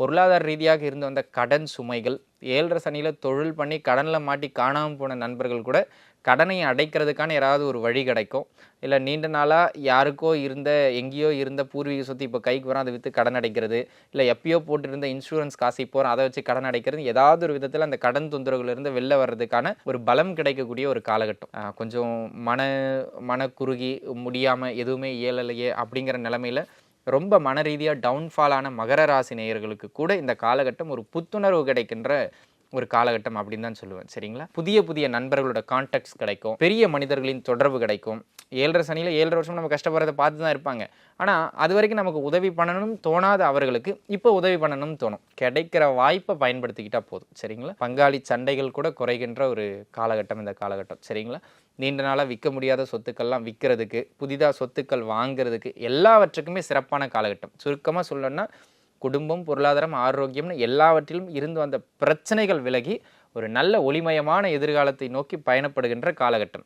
பொருளாதார ரீதியாக இருந்து வந்த கடன் சுமைகள் ஏழரை சனியில் தொழில் பண்ணி கடனில் மாட்டி காணாமல் போன நண்பர்கள் கூட கடனை அடைக்கிறதுக்கான யாராவது ஒரு வழி கிடைக்கும். இல்லை நீண்ட நாளாக யாருக்கோ இருந்த எங்கேயோ இருந்த பூர்வீக சொத்து இப்போ கைக்கு வரும் அதை விற்று கடன் அடைக்கிறது இல்லை எப்பயோ போட்டிருந்த இன்சூரன்ஸ் காசு இப்போ அதை வச்சு கடன் அடைக்கிறது ஏதாவது ஒரு விதத்தில் அந்த கடன் தொந்தரவுலேருந்து வெளில வர்றதுக்கான ஒரு பலம் கிடைக்கக்கூடிய ஒரு காலகட்டம். கொஞ்சம் மன மன குறுகி முடியாமல் எதுவுமே இயலலையே அப்படிங்கிற நிலமையில ரொம்ப மன ரீதியாக டவுன்ஃபாலான மகர ராசி நேயர்களுக்கு கூட இந்த காலகட்டம் ஒரு புத்துணர்வு கிடைக்கின்ற ஒரு காலகட்டம் அப்படின்னு தான் சொல்லுவேன். சரிங்களா? புதிய புதிய நண்பர்களோட கான்டாக்ட்ஸ் கிடைக்கும். பெரிய மனிதர்களின் தொடர்பு கிடைக்கும். ஏழரை சனியில் ஏழரை வருஷம் நம்ம கஷ்டப்படுறதை பார்த்து தான் இருப்பாங்க. ஆனால் அது வரைக்கும் நமக்கு உதவி பண்ணணும்னு தோணாத அவர்களுக்கு இப்போ உதவி பண்ணணும்னு தோணும். கிடைக்கிற வாய்ப்பை பயன்படுத்திக்கிட்டால் போதும். சரிங்களா? பங்காளி சண்டைகள் கூட குறைகின்ற ஒரு காலகட்டம் இந்த காலகட்டம். சரிங்களா? நீண்ட நாளாக விற்க முடியாத சொத்துக்கள்லாம் விற்கிறதுக்கு புதிதாக சொத்துக்கள் வாங்குறதுக்கு எல்லாவற்றுக்குமே சிறப்பான காலகட்டம். சுருக்கமாக சொல்லணும்னா குடும்பம் பொருளாதாரம் ஆரோக்கியம்னு எல்லாவற்றிலும் இருந்து வந்த பிரச்சனைகள் விலகி ஒரு நல்ல ஒளிமயமான எதிர்காலத்தை நோக்கி பயணப்படுகின்ற காலகட்டம்.